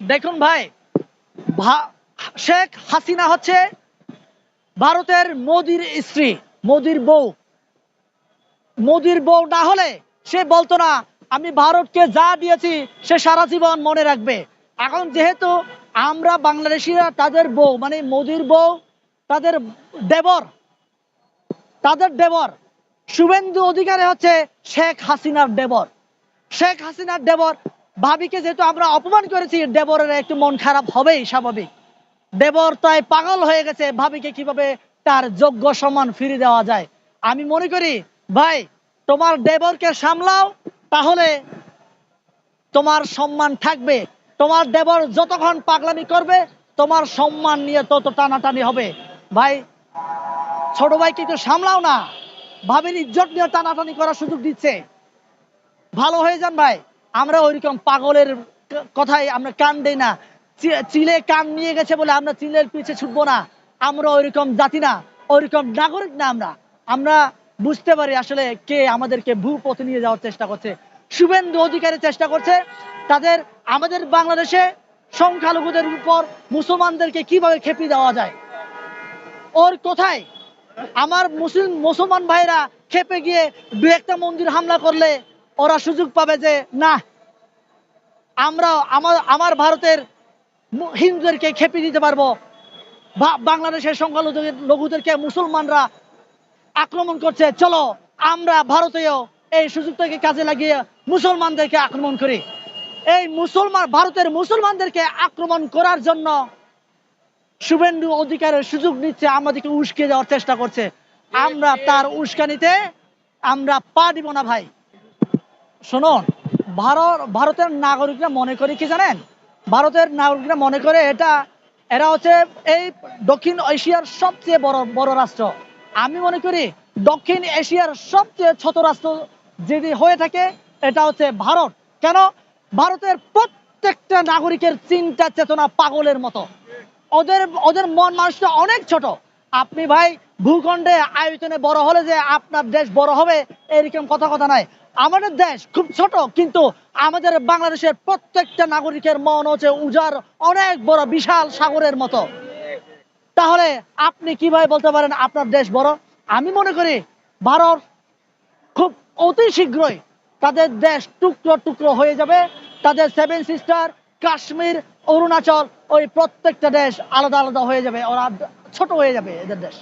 দেখুন ভাই শেখ হাসিনা হচ্ছে ভারতের মোদির স্ত্রী, মোদির বউ। মোদির বউ না হলে সে বলতো না, আমি ভারতকে যা দিয়েছি, সে সারা জীবন মনে রাখবে। এখন যেহেতু আমরা বাংলাদেশিরা তাদের বউ মানে মোদির বউ, তাদের দেবর তাদের দেবর, শুভেন্দু অধিকারী হচ্ছে শেখ হাসিনার দেবর। শেখ হাসিনার দেবর ভাবিকে যেহেতু আমরা অপমান করেছি, দেবরের একটু মন খারাপ হবেই স্বাভাবিক। দেবর তাই পাগল হয়ে গেছে, ভাবিকে কীভাবে তার যোগ্য সম্মান ফিরে দেওয়া যায়। আমি মনে করি, ভাই, তোমার দেবরকে সামলাও, তাহলে তোমার সম্মান থাকবে। তোমার দেবর যতক্ষণ পাগলামি করবে, তোমার সম্মান নিয়ে তত টানাটানি হবে। ভাই, ছোট ভাইকে একটু সামলাও না। ভাবির ইজ্জত নিয়ে টানাটানি করার সুযোগ দিচ্ছে। ভালো হয়ে যান, ভাই। আমরা ওইরকম পাগলের কথাই আমরা কান দেই না। চিলে কান নিয়ে গেছে বলে আমরা চিলের পিছে ছুটবো না। আমরা ওইরকম জাতি না, ওইরকম নাগরিক না আমরা। আমরা বুঝতে পারি আসলে কে আমাদেরকে ভূপথে নিয়ে যাওয়ার চেষ্টা করছে। শুভেন্দু অধিকারী চেষ্টা করছে তাদের আমাদের বাংলাদেশে সংখ্যালঘুদের উপর মুসলমানদেরকে কীভাবে খেপিয়ে দেওয়া যায়। ওর কোথায় আমার মুসলিম মুসলমান ভাইরা খেপে গিয়ে দু একটা মন্দির হামলা করলে ওরা সুযোগ পাবে যে, না, আমরা আমার আমার ভারতের হিন্দুদেরকে খেপে দিতে পারব। বাংলাদেশের সংখ্যালঘু লঘুদেরকে মুসলমানরা আক্রমণ করছে। চলো, আমরা ভারতীয় এই সুযোগটাকে কাজে লাগিয়ে মুসলমানদেরকে আক্রমণ করি। এই মুসলমান, ভারতের মুসলমানদেরকে আক্রমণ করার জন্য শুভেন্দু অধিকারের সুযোগ নিচ্ছে, আমাদেরকে উস্কে দেওয়ার চেষ্টা করছে। আমরা তার উস্কানিতে, আমরা পা দিব না ভাই। শুনুন, ভারত ভারতের নাগরিকরা মনে করে কি জানেন? ভারতের নাগরিকরা মনে করে এটা এরা হচ্ছে এই দক্ষিণ এশিয়ার সবচেয়ে বড় বড় রাষ্ট্র। আমি মনে করি দক্ষিণ এশিয়ার সবচেয়ে ছোট রাষ্ট্র যদি হয়ে থাকে, এটা হচ্ছে ভারত। কেন? ভারতের প্রত্যেকটা নাগরিকের চিন্তা চেতনা পাগলের মতো। ওদের ওদের মন মানুষটা অনেক ছোট। আপনি ভাই ভূখণ্ডে আয়তনে বড় হলে যে আপনার দেশ বড় হবে, এরকম কথা কথা নাই। আমাদের দেশ খুব ছোট, কিন্তু আমাদের বাংলাদেশের প্রত্যেকটা নাগরিকের মন হচ্ছে উজার অনেক বড়, বিশাল সাগরের মতো। তাহলে আপনি কীভাবে বলতে পারেন, আপনার দেশ বড়? আমি মনে করি ভারত খুব অতি শীঘ্রই তাদের দেশ টুকরো টুকরো হয়ে যাবে। তাদের সেভেন সিস্টার কাশ্মীর, অরুণাচল, ওই প্রত্যেকটা দেশ আলাদা আলাদা হয়ে যাবে। ওরা ছোট হয়ে যাবে এদের দেশ।